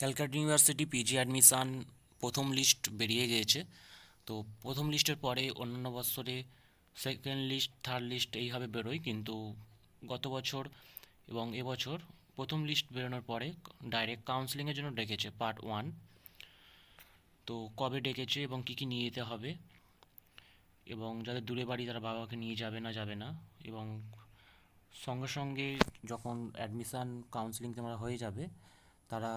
Calcutta University PG admission প্রথম list বেরিয়ে গিয়েছে। তো প্রথম লিস্টের পরে অন্যান্য বছরে সেকেন্ড লিস্ট থার্ড লিস্ট এইভাবে বেরোয়। কিন্তু গত বছর এবং এবছর প্রথম লিস্ট বেরোনোর পরে ডাইরেক্ট কাউন্সেলিংয়ের জন্য ডেকেছে পার্ট ওয়ান তো কবে ডেকেছে এবং কী কী নিয়ে যেতে হবে এবং যাদের দূরে বাড়ি তারা বাবাকে নিয়ে যাবে না যাবে না এবং সঙ্গে সঙ্গে যখন অ্যাডমিশান কাউন্সেলিং তোমার হয়ে যাবে, তারা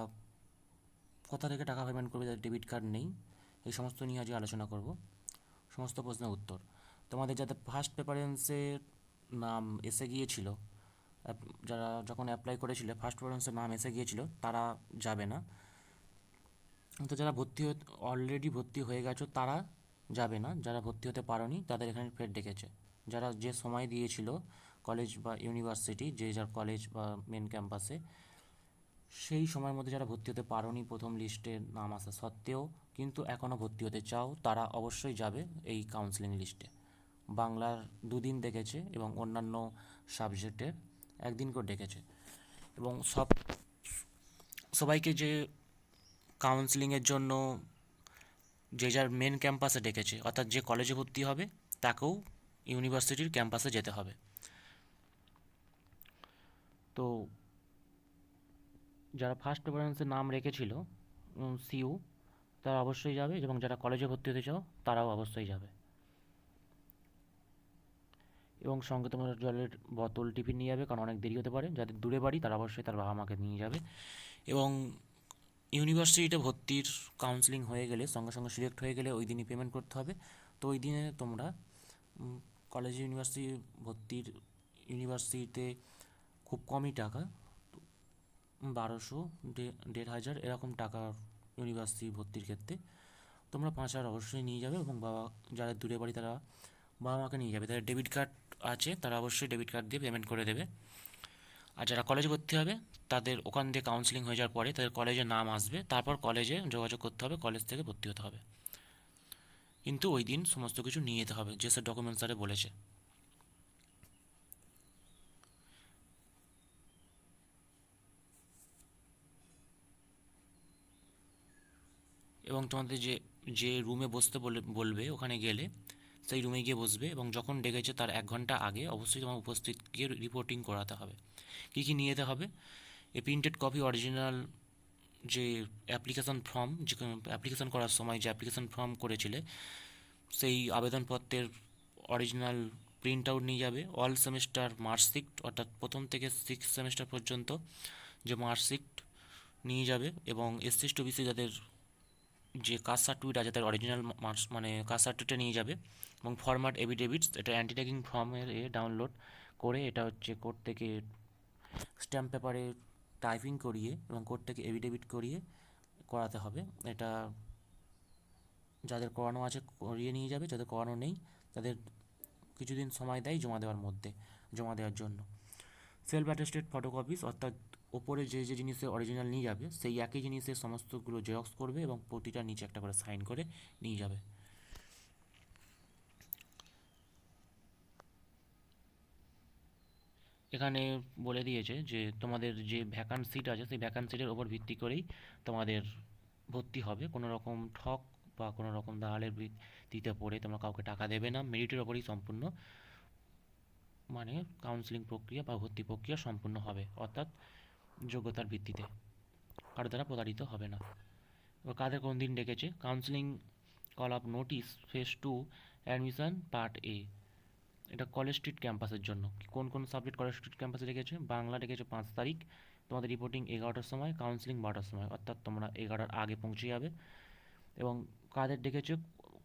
কোথা থেকে টাকা পেমেন্ট করবে যাদের ডেবিট কার্ড নেই, এই সমস্ত নিয়ে আজকে আলোচনা করব। সমস্ত প্রশ্নের উত্তর। তোমাদের যাদের ফার্স্ট প্রেফারেন্সে নাম এসে গিয়েছিল যারা যখন অ্যাপ্লাই করেছিল ফার্স্ট প্রেফারেন্সে নাম এসে গিয়েছিল, তারা যাবে না। তো যারা ভর্তি অলরেডি ভর্তি হয়ে গেছো, তারা যাবে না। যারা ভর্তি হতে পারোনি, তাদের এখানে ফের ডেকেছে। যারা যে সময় দিয়েছিল কলেজ বা ইউনিভার্সিটি যে যার কলেজ বা মেন ক্যাম্পাসে সেই সময়ের মধ্যে যারা ভর্তি হতে পারোনি প্রথম লিস্টে নাম আসা সত্ত্বেও, কিন্তু এখনও ভর্তি হতে চাও, তারা অবশ্যই যাবে এই কাউন্সেলিং লিস্টে বাংলার দুদিন ডেকেছে এবং অন্যান্য সাবজেক্টের একদিন করে ডেকেছে এবং সব, সবাইকে যে কাউন্সেলিংয়ের জন্য যে যার মেন ক্যাম্পাসে ডেকেছে, অর্থাৎ যে কলেজে ভর্তি হবে, তাকেও ইউনিভার্সিটির ক্যাম্পাসে যেতে হবে। তো যারা ফার্স্ট প্রেফারেন্সে নাম রেখেছিল সিইউ তারা অবশ্যই যাবে এবং যারা কলেজে ভর্তি হতে চাও, তারাও অবশ্যই যাবে। এবং সঙ্গে তোমার জলের বোতল, টিফিন নিয়ে যাবে, কারণ অনেক দেরি হতে পারে। যাদের দূরে বাড়ি, তারা অবশ্যই তার বাবা মাকে নিয়ে যাবে। এবং ইউনিভার্সিটিতে ভর্তির কাউন্সেলিং হয়ে গেলে, সঙ্গে সঙ্গে সিলেক্ট হয়ে গেলে ওই দিনই পেমেন্ট করতে হবে। তো ওই দিনে তোমরা কলেজ ইউনিভার্সিটি ভর্তির ইউনিভার্সিটিতে খুব কমই টাকা বারোশো দেড় হাজার এরকম টাকা ইউনিভার্সিটি ভর্তির ক্ষেত্রে। তোমরা পাঁচ হাজার অবশ্যই নিয়ে যাবে এবং বাবা, যারা দূরে বাড়ি তারা বাবা মাকে নিয়ে যাবে। তাদের ডেবিট কার্ড আছে, তারা অবশ্যই ডেবিট কার্ড দিয়ে পেমেন্ট করে দেবে। আর যারা কলেজে ভর্তি হবে, তাদের ওখান দিয়ে কাউন্সেলিং হয়ে যাওয়ার পরে তাদের কলেজে নাম আসবে, তারপর কলেজে যোগাযোগ করতে হবে কলেজ থেকে ভর্তি হতে হবে। কিন্তু ওই দিন সমস্ত কিছু নিয়ে যেতে হবে যেসব ডকুমেন্টস স্যারে বলেছে। এবং তোমাদের যে যে রুমে বসতে বলে, বলবে, ওখানে গেলে, সেই রুমে গিয়ে বসবে এবং যখন ডেকেছে তার এক ঘণ্টা আগে অবশ্যই তোমার উপস্থিত গিয়ে রিপোর্টিং করাতে হবে। কী কী নিয়ে যেতে হবে? এ প্রিন্টেড কপি অরিজিনাল যে অ্যাপ্লিকেশন ফর্ম যে অ্যাপ্লিকেশন করার সময় যে অ্যাপ্লিকেশন ফর্ম করেছিলে, সেই আবেদনপত্রের অরিজিনাল প্রিন্ট আউট নিয়ে যাবে। অল সেমিস্টার মার্কশিট অর্থাৎ প্রথম থেকে সিক্স সেমিস্টার পর্যন্ত যে মার্কশিট নিয়ে যাবে এবং এসসি এসটি ওবিসি যাদের যে কাস্ট সার্টিফিকেট আছে, তার অরিজিনাল মার্কস মানে কাস্ট সার্টিফিকেটটা নিয়ে যাবে। এবং ফরম্যাট এভিডেভিটস এটা অ্যান্টি ট্যাগিং ফর্মের এ ডাউনলোড করে এটা হচ্ছে কোর্ট থেকে স্ট্যাম্প পেপারে টাইপিং করিয়ে এবং কোর্ট থেকে এভিডেভিট করিয়ে করাতে হবে। এটা যাদের করানো আছে করিয়ে নিয়ে যাবে, যাদের করানো নেই, তাদের কিছুদিন সময় দেয় জমা দেওয়ার মধ্যে, জমা দেওয়ার জন্য। সেলফ অ্যাটেস্টেড ফটোকপিস অর্থাৎ ওপরে যে যে জিনিসের অরিজিনাল নিয়ে যাবে, সেই একই জিনিসের সমস্তগুলো জেরক্স করবে এবং প্রতিটা নিচে একটা করে সাইন করে নিয়ে যাবে। এখানে বলে দিয়েছে যে, তোমাদের যে ভ্যাকান্ট সিট আছে, সেই ভ্যাকান্ট সিটের ওপর ভিত্তি করেই তোমাদের ভর্তি হবে। কোনো রকম ঠক বা কোনো রকম দালালের ভিত্তিতে পড়ে তোমরা কাউকে টাকা দেবে না। মেরিটের ওপরই সম্পূর্ণ মানে কাউন্সিলিং প্রক্রিয়া বা ভর্তি প্রক্রিয়া সম্পূর্ণ হবে। অর্থাৎ যোগ্যতার ভিত্তিতে, কারও দ্বারা প্রতারিত হবে না। এবার কাদের কোন দিন ডেকেছে? Counselling call up notice phase two admission part A এটা কলেজ স্ট্রিট ক্যাম্পাসের জন্য। কোন কোন সাবজেক্ট কলেজ স্ট্রিট ক্যাম্পাসে রেখেছে বাংলা রেখেছে পাঁচ তারিখ। তোমাদের রিপোর্টিং এগারোটার সময় কাউন্সিলিং বারোটার সময়। অর্থাৎ তোমরা এগারোটার আগে পৌঁছে যাবে। এবং কাদের ডেকেছে?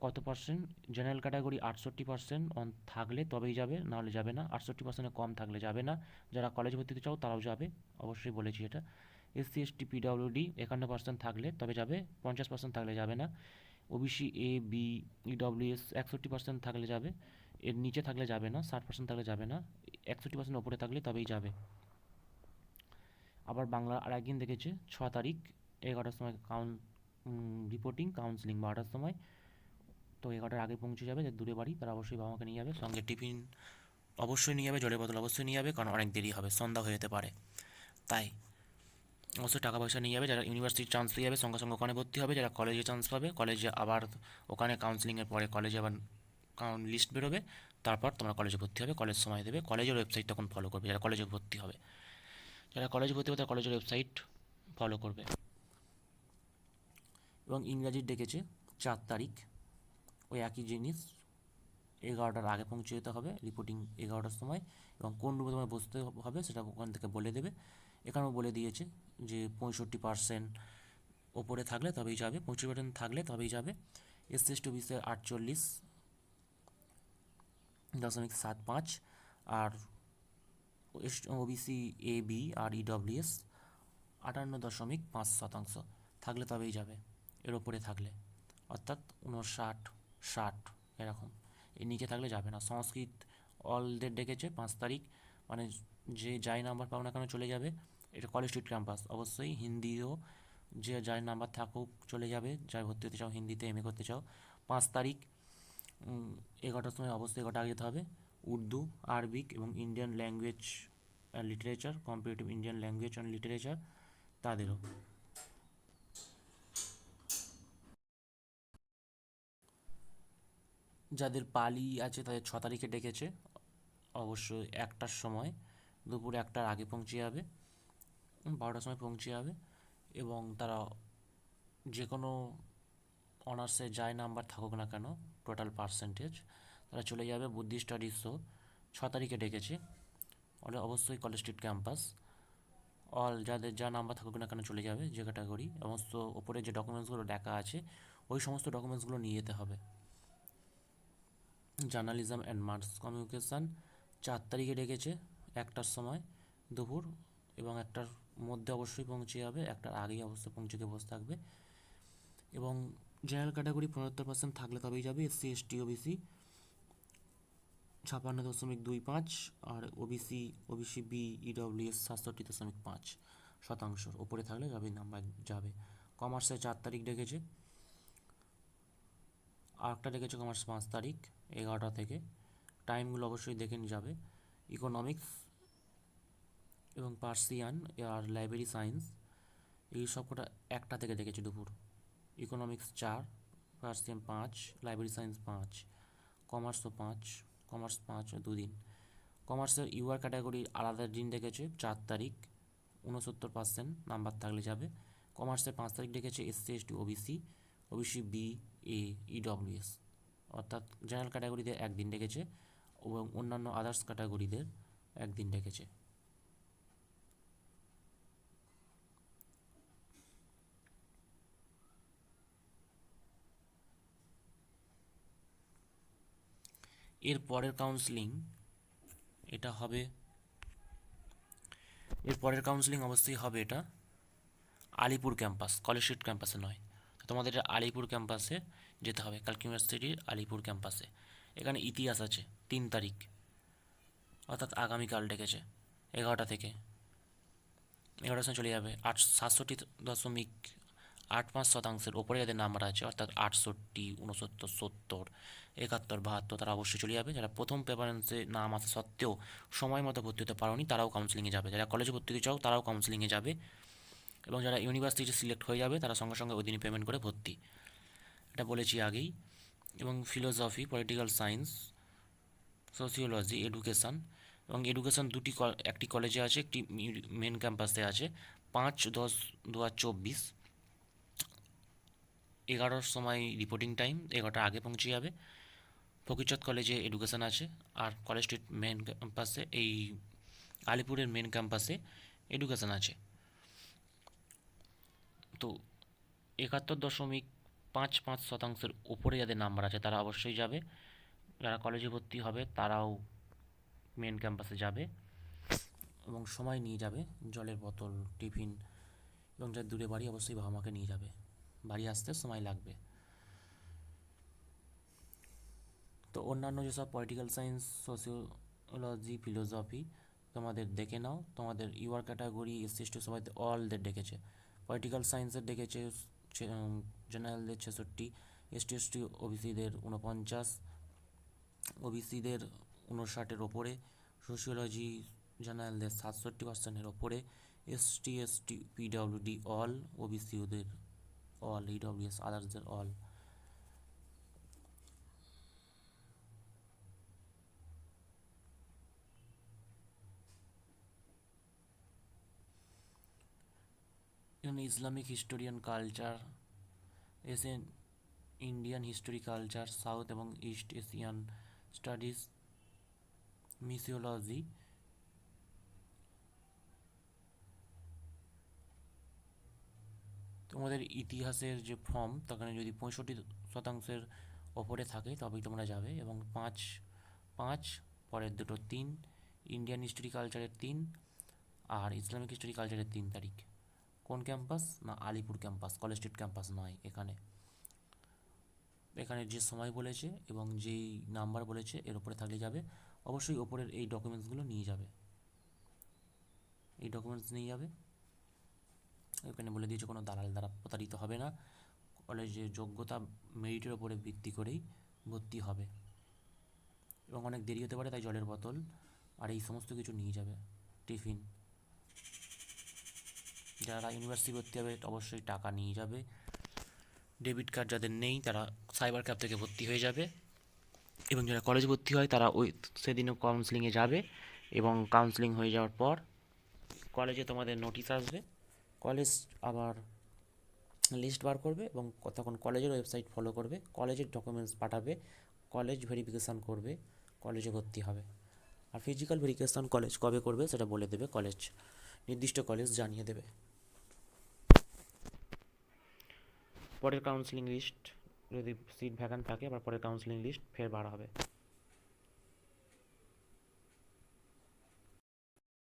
কত পার্সেন্ট জেনারেল ক্যাটাগরি আটষট্টি পার্সেন্ট অন থাকলে তবেই যাবে, নাহলে যাবে না। আটষট্টি পার্সেন্টের কম থাকলে যাবে না। যারা কলেজ ভর্তিতে চাও, তারাও যাবে। অবশ্যই বলেছি এটা। এসসি এসটি পিডাব্লিউডি একান্ন পার্সেন্ট থাকলে তবে যাবে, পঞ্চাশ পার্সেন্ট থাকলে যাবে না। ওবিসি এ বি ইডব্লিউএস একষট্টি পার্সেন্ট থাকলে যাবে। এর নিচে থাকলে যাবে না, ষাট পার্সেন্ট থাকলে যাবে না। একষট্টি পার্সেন্ট ওপরে থাকলে তবেই যাবে। আবার বাংলা আর একদিন দেখেছে, ছ তারিখ, এগারোটার সময় কাউন রিপোর্টিং কাউন্সিলিং বারোটার সময়। তো এগারোটার আগে পৌঁছে যাবে যে দূরে বাড়ি, তারা অবশ্যই বাবা মাকে নিয়ে যাবে, সঙ্গে টিফিন অবশ্যই নিয়ে যাবে, জলের বোতল অবশ্যই নিয়ে যাবে, কারণ অনেক দেরি হবে, সন্ধ্যা হয়ে যেতে পারে। তাই অবশ্যই টাকা পয়সা নিয়ে যাবে, যারা ইউনিভার্সিটি চান্স পেয়ে যাবে, সঙ্গে সঙ্গে ওখানে ভর্তি হবে, যারা কলেজে চান্স পাবে কলেজে আবার ওখানে কাউন্সিলিংয়ের পরে কলেজে আবার কাউন্ট লিস্ট বেরোবে, তারপর তোমরা কলেজে ভর্তি হবে কলেজ সময় দেবে কলেজের ওয়েবসাইট তখন ফলো করবে, যারা কলেজে ভর্তি হবে। যারা কলেজে ভর্তি হবে, তারা কলেজের ওয়েবসাইট ফলো করবে। এবং ইংরাজির ডেকেছে, চার তারিখ। ওই একই জিনিস এগারোটার আগে পৌঁছে যেতে হবে রিপোর্টিং এগারোটার সময় এবং কোন রুমে তোমায় বসতে হবে সেটা ওখান থেকে বলে দেবে। এখানেও বলে দিয়েছে যে পঁয়ষট্টি পার্সেন্ট ওপরে থাকলে তবেই যাবে, পঁয়ষট্টি পার্সেন্ট থাকলে তবেই যাবে। এসসি এসটি ওবিসি আটচল্লিশ, দশমিক সাত পাঁচ আর ওবিসি এ বি আর ইডব্লিউএস আটান্ন দশমিক পাঁচ শতাংশ। থাকলে তবেই যাবে, এর ওপরে থাকলে। অর্থাৎ উনষাট ষাট, এরকম। এর নিচে থাকলে যাবে না। সংস্কৃত অলদের ডেকেছে পাঁচ তারিখ। মানে যে যাই নাম্বার পাও না কেন চলে যাবে। এটা কলেজ স্ট্রিট ক্যাম্পাস অবশ্যই হিন্দিও যে যাই নাম্বার থাকুক চলে যাবে। যাই ভর্তি হতে চাও হিন্দিতে এম করতে চাও। পাঁচ তারিখ এগারোটার সময় অবশ্যই এগারোটা আগে যেতে হবে। উর্দু, আরবিক এবং Indian language literature comparative Indian language and literature তাদেরও। যাদের পালি আছে তাদের ছ তারিখে ডেকেছে। অবশ্যই একটার সময়, দুপুর একটার আগে পৌঁছে যাবে বারোটার সময় পৌঁছে যাবে এবং তারা যে কোনো অনার্সে যাই নাম্বার থাকুক না কেন টোটাল পার্সেন্টেজ তারা চলে যাবে বুদ্ধি স্টাডিজও ছ তারিখে ডেকেছে। অবশ্যই কলেজ স্ট্রিট ক্যাম্পাস অল যাদের যা নাম্বার থাকুক না কেন চলে যাবে যে ক্যাটাগরি সমস্ত ওপরে যে ডকুমেন্টসগুলো দেখা আছে, ওই সমস্ত ডকুমেন্টসগুলো নিয়ে যেতে হবে। জার্নালিজম অ্যান্ড মাস কমিউনিকেশান চার তারিখে ডেকেছে, একটার সময় দুপুর এবং একটার মধ্যে অবশ্যই পৌঁছে যাবে, একটার আগেই অবশ্যই পৌঁছে গিয়ে বসে থাকবে এবং জেনারেল ক্যাটাগরি পঁচাত্তর পার্সেন্ট থাকলে তবেই যাবে এসসি এসটি ওবিসি ছাপান্ন দশমিক দুই পাঁচ আর ওবিসি ওবিসি বি ইডব্লিউএস সাতষট্টি দশমিক পাঁচ শতাংশর ওপরে থাকলে যাবে, নাম্বার যাবে। কমার্সে চার তারিখ ডেকেছে। আর একটা ডেকেছে কমার্স পাঁচ তারিখ, এগারোটা থেকে? টাইমগুলো অবশ্যই দেখে নিয়ে যাবে। ইকোনমিক্স এবং পার্সিয়ান আর লাইব্রেরি সায়েন্স এই সব কটা একটা থেকে দেখেছি দুপুর। ইকোনমিক্স চার পার্সিয়ান পাঁচ লাইব্রেরি সায়েন্স পাঁচ কমার্সও পাঁচ কমার্স পাঁচ দুদিন। কমার্সের ইউআর ক্যাটাগরি আলাদা দিন ডেকেছে চার তারিখ, উনসত্তর পার্সেন্ট নাম্বার থাকলে যাবে। কমার্সের পাঁচ তারিখ ডেকেছে SC ST OBC OBC B A EWS অর্থাৎ জেনারেল ক্যাটাগরিদের একদিন ডেকেছে এবং অন্যান্য আদার্স ক্যাটাগরিদের একদিন ডেকেছে। এর পরের কাউন্সিলিং এটা হবে, এর পরের কাউন্সিলিং অবশ্যই হবে এটা আলিপুর ক্যাম্পাস কলেজ স্ট্রিট ক্যাম্পাসে নয়। তোমাদের আলিপুর ক্যাম্পাসে যেতে হবে, কালকি ইউনিভার্সিটির আলিপুর ক্যাম্পাসে এখানে ইতিহাস আছে, তিন তারিখ। অর্থাৎ আগামীকাল ডেকেছে, এগারোটা থেকে। এগারোটার সময় চলে যাবে, আট সাতষট্টি দশমিক আট পাঁচ শতাংশের ওপরে যাদের নাম্বার আছে, অর্থাৎ আটষট্টি, উনসত্তর, সত্তর, একাত্তর, বাহাত্তর, তারা অবশ্যই চলে যাবে। যারা প্রথম প্রেফারেন্সে নাম আসা সত্ত্বেও সময় মতো ভর্তি হতে পারোনি, তারাও কাউন্সিলিংয়ে যাবে। যারা কলেজে ভর্তি হতে চাও, তারাও কাউন্সিলিংয়ে যাবে। এবং যারা ইউনিভার্সিটি সিলেক্ট হয়ে যাবে, তারা সঙ্গে সঙ্গে ওই দিনই পেমেন্ট করে ভর্তি। এটা বলেছি আগেই। এবং philosophy political science sociology education এবং এডুকেশন দুটি একটি কলেজে আছে, একটি মেন ক্যাম্পাসে আছে। পাঁচ, দশ, দু হাজার চব্বিশ। এগারোর সময় রিপোর্টিং টাইম এগারোটা আগে পৌঁছে যাবে। ফকিরচন্দ কলেজে এডুকেশান আছে। আর কলেজ স্ট্রিট মেন ক্যাম্পাসে এই আলিপুরের মেন ক্যাম্পাসে এডুকেশন আছে। তো একাত্তর দশমিক পাঁচ পাঁচ শতাংশের উপরে যাদের নাম্বার আছে, তারা অবশ্যই যাবে। যারা কলেজে ভর্তি হবে, তারাও মেন ক্যাম্পাসে যাবে এবং সময় নিয়ে যাবে। জলের বোতল, টিফিন এবং যার দূরে বাড়ি, অবশ্যই বাবা মাকে নিয়ে যাবে। বাড়ি আসতে সময় লাগবে। তো অন্যান্য যেসব পলিটিক্যাল সায়েন্স সোসিওলজি ফিলোসফি তোমাদের দেখে নাও। তোমাদের ইউআর ক্যাটাগরি এসসি এসটি সবাইতে অলদের ডেকেছে। পলিটিক্যাল সায়েন্সের দেখেছে জেনারেলদের ছেষট্টি এসটি এসটি ওবিসিদের উনপঞ্চাশ ওবিসিদের উনষাটের ওপরে সোশিওলজি জেনারেলদের সাতষট্টি পার্সেন্টের ওপরে ST ST PWD all OBC ওদের অল ইডব্লিউএস আদার্সদের অল এখানে Islamic historian culture ancient Indian history culture south এবং ইস্ট এশিয়ান স্টাডিজ মিসিওলজি তোমাদের ইতিহাসের যে ফর্ম সেখানে যদি পঁয়ষট্টি শতাংশের ওপরে থাকে, তবেই তোমরা যাবে এবং পাঁচ পাঁচ, পরের দুটো তিন ইন্ডিয়ান হিস্টোরি কালচারের তিন, আর ইসলামিক হিস্টোরি কালচারের তিন তারিখ। কোন ক্যাম্পাস? না, Alipur campus, College Street campus নয় এখানে। এখানে যে সময় বলেছে এবং যেই নাম্বার বলেছে এর উপরে থাকলে যাবে। অবশ্যই ওপরের এই ডকুমেন্টসগুলো নিয়ে যাবে। এই ডকুমেন্টস নিয়ে যাবে। এখানে বলে দিয়েছে কোনো দালাল দ্বারা প্রতারিত হবে না। কলেজের যোগ্যতা মেরিটের ওপরে ভিত্তি করেই ভর্তি হবে। এবং অনেক দেরি হতে পারে তাই জলের বোতল আর এই সমস্ত কিছু নিয়ে যাবে। টিফিন। যারা ইউনিভার্সিটি ভর্তি হবে, অবশ্যই টাকা নিয়ে যাবে। ডেবিট কার্ড যাদের নেই, তারা সাইবার ক্যাফ থেকে ভর্তি হয়ে যাবে। এবং যারা কলেজ ভর্তি হয়, তারা ওই সেদিনও কাউন্সিলিংয়ে যাবে এবং কাউন্সিলিং হয়ে যাওয়ার পর কলেজে তোমাদের নোটিশ আসবে। কলেজ আবার লিস্ট বার করবে এবং তখন কলেজের ওয়েবসাইট ফলো করবে। কলেজের ডকুমেন্টস পাঠাবে। কলেজ ভেরিফিকেশান করবে। কলেজে ভর্তি হবে। আর ফিজিক্যাল ভেরিফিকেশান কলেজ কবে করবে, সেটা বলে দেবে কলেজ নির্দিষ্ট কলেজ জানিয়ে দেবে। পরের কাউন্সিলিং লিস্ট যদি সিট ভ্যাকান্ট থাকে আবার পরের কাউন্সিলিং লিস্ট ফের বাড়া হবে।